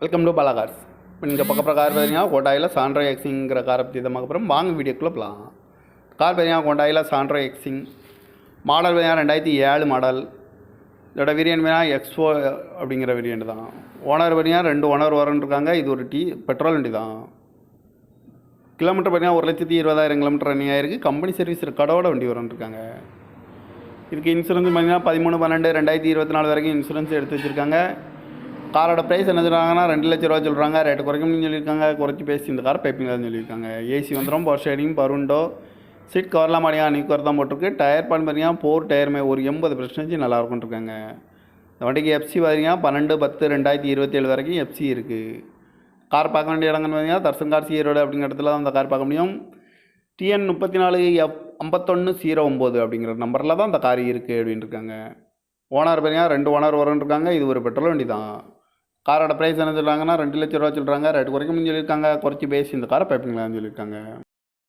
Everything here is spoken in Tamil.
வெல்கம் டு பலாகார்ஸ் இப்போ நீங்கள் பக்க கார் பார்த்தீங்கன்னா கோட்டாயில் சாண்ட்ரோ எக்ஸிங்கிற காரை பற்றி தான் வாங்க வீடியோக்குள்ளே போகலாம் கார் பார்த்தீங்கன்னா கோட்டாயில் சாண்ட்ரோ எக்ஸிங் மாடல் பார்த்தீங்கன்னா ரெண்டாயிரத்தி ஏழு மாடல் இதோட வேரியன்ட் பார்த்தீங்கன்னா எக்ஸ்போ அப்படிங்கிற வேரியன்ட் தான். ஓனர் பார்த்தீங்கன்னா ரெண்டு ஓனர் வரன்ட்ருக்காங்க இது ஒரு டீ பெட்ரோல் வண்டி தான். கிலோமீட்டர் பார்த்தீங்கன்னா ஒரு லட்சத்தி இருபதாயிரம் கிலோமீட்டர் ரன்னிங் ஆயிருக்கு. கம்பெனி சர்வீஸ் ரெக்கார்டோட வண்டி வரன்ட்ருக்காங்க இதுக்கு இன்சூரன்ஸ் பார்த்தீங்கன்னா பதிமூணு பன்னெண்டு ரெண்டாயிரத்தி இருபத்தி நாலு வரைக்கும் இன்சூரன்ஸ் எடுத்து வச்சுருக்காங்க. காரோட ப்ரைஸ் என்ன சொல்கிறாங்கன்னா ரெண்டு லட்ச ரூபா சொல்கிறாங்க ரேட்டு குறைக்கணும்னு சொல்லியிருக்காங்க. குறைச்சி பேசி இந்த கார் பைப்பிங்காக சொல்லியிருக்காங்க. ஏசி வந்துடும் பவர் ஷேடிங் பருண்டோ சீட் கவர்லாம் மாடியா நீ கவர் தான் போட்டிருக்கு. டயர் பான் பார்த்தீங்கன்னா போர் டயருமே ஒரு எண்பது பர்சன்டேஜ் நல்லா இருக்கும்னு இந்த வண்டிக்கு எஃப்சி பார்த்தீங்கன்னா பன்னெண்டு பத்து ரெண்டாயிரத்தி இருபத்தேழு வரைக்கும் எஃப்சி இருக்குது கார் பார்க்க வேண்டிய இடங்கள்னு பார்த்தீங்கன்னா தர்சன் கார் சீரோடு அப்படிங்கிற இடத்துல தான் அந்த கார் பார்க்க முடியும். டிஎன் முப்பத்தி நாலு எஃப் ஐம்பத்தொன்று ஜீரோ ஒம்பது அப்படிங்கிற நம்பரில் தான் அந்த கார் இருக்குது அப்படின்னு இருக்காங்க. ஓனர் பார்த்தீங்கன்னா ரெண்டு ஓனர் வரும்னு இருக்காங்க. இது ஒரு பெட்ரோல் வண்டி தான் காரோட ப்ரைஸ் என்ன சொல்கிறாங்கன்னா ரெண்டு லட்ச ரூபா சொல்கிறாங்க ரேட்டு குறைக்க முடியும் சொல்லியிருக்காங்க. குறைச்சி பேசி இந்த காரை பைப்பிங்களான்னு சொல்லியிருக்காங்க.